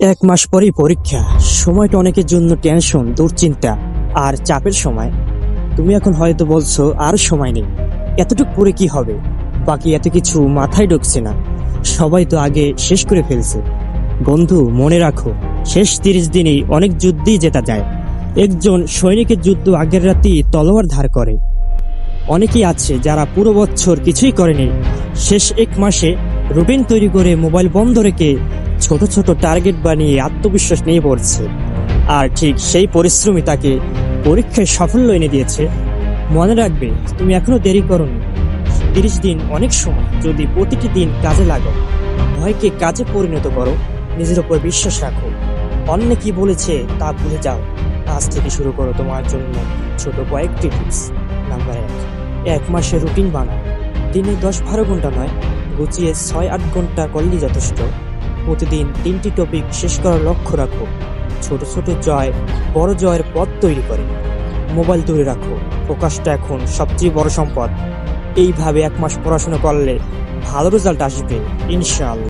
এক মাস পরেই পরীক্ষা। সময়টা অনেকের জন্য টেনশন, দুশ্চিন্তা আর চাপের সময়। তুমি এখন হয়তো বলছো, আর সময় নেই। এতটুকু পরে কি হবে? বাকি এত কিছু মাথায় ঢুকছে না। সবাই তো আগে শেষ করে ফেলছে। বন্ধু, মনে রাখো, শেষ তিরিশ দিনেই অনেক যুদ্ধই জেতা যায়। একজন সৈনিকের যুদ্ধ আগের রাতেই তলোয়ার ধার করে। অনেকেই আছে যারা পুরো বছর কিছুই করেনি। শেষ এক মাসে রুটিন তৈরি করে মোবাইল বন্ধ রেখে ছোট ছোট টার্গেট বানিয়ে আত্মবিশ্বাস নিয়ে পড়ছে। আর ঠিক সেই পরিশ্রমই তাকে পরীক্ষায় সাফল্য এনে দিয়েছে। মনে রাখবে, তুমি এখনও দেরি করনি। তিরিশ দিন অনেক সময় যদি প্রতিটি দিন কাজে লাগো ভয়কে কাজে পরিণত করো, নিজের উপর বিশ্বাস রাখো। অন্য কি বলেছে তা ভুলে যাও। আজ থেকে শুরু করো তোমার জন্য ছোট কয়েকটি টিপস নাম্বার এক এক মাসে রুটিন বানাও। দিনে দশ বারো ঘণ্টা নয় গুছিয়ে ছয় আট ঘণ্টা করলেই যথেষ্ট। প্রতিদিন তিনটি টপিক শেষ করার লক্ষ্য রাখো। ছোট ছোট জয়, বড় জয়ের পথ তৈরি করে। মোবাইল দূরে রাখো। ফোকাসটা এখন সবচেয়ে বড় সম্পদ। এইভাবে এক মাস পড়াশোনা করলে ভালো রেজাল্ট আসবে, ইনশাআল্লাহ।